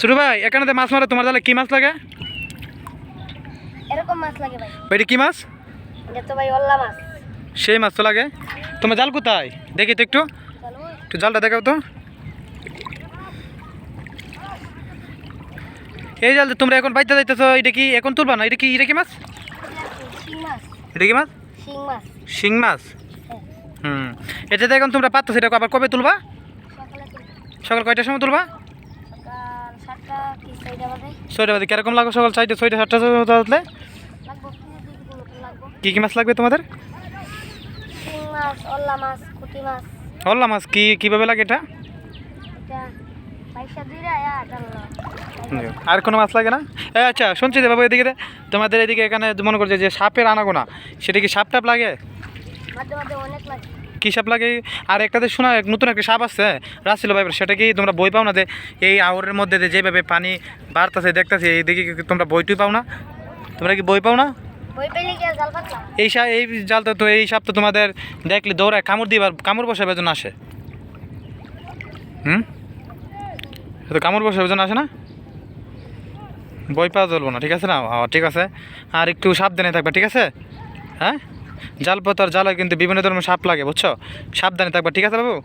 ছোট ভাই এখানে মাছ মারে তোমার জালে কি মাছ লাগে? এরকম মাছ লাগে ভাই। ভাই কি মাছ? এটা তো ভাই অল্লা মাছ। সেই মাছ তো লাগে। তোমার জাল কোথায়? দেখি তো একটু। একটু জালটা দেখাও তো। এই জাল তোমরা এখন বাইতে যাইতেছো এটা কি এখন তুলবা না? এটা কি এটা কি মাছ? এটা কি মাছ? শিং মাছ। হ্যাঁ। হুম। এটাতে এখন তোমরা পাচ্ছ সেটা আবার কবে তুলবা। সকাল কয়টার সময় তুলবা? ছয়টা ছয়টা কীরকম লাগবে সকাল চারটে ছয়টা সাতটা লাগবো কি কী মাছ লাগবে তোমাদের? হল্লা মাছ কি কীভাবে লাগে এটা? আর কোনো মাছ লাগে না? এ আচ্ছা শুনছি বাবু এদিকে তোমাদের এদিকে এখানে মনে করছে যে সাপের আনাগোনা। সেটা কি সাপ টাপ লাগে। কী সাপ লাগে? আর একটাতে শোনা এক নতুন একটা সাপ আসছে রাসছিল ভাই সেটা কি তোমরা বই পাও না যে এই আওয়ারের মধ্যে যেভাবে পানি বাড়তেছে দেখতেছে এইদিকে কি তোমরা বইটুই পাও না? তোমরা কি বই পাও না? এই সা এই জালটা তো এই সাপ তো তোমাদের দেখলে দৌড়ায় কামড় দিবার কামড় বসাবে জন্য আসে। হুম? তো কামড় বসাবে জন্য আসে না? বই পাওয়া চলবো না ঠিক আছে না? ঠিক আছে। আর একটু সাবধানে থাকবে ঠিক আছে? হ্যাঁ? জাল পোতার জালে কিন্তু বিভিন্ন ধরনের সাপ লাগে বুঝছ? সাবধানে থাকবা ঠিক আছে বাবু?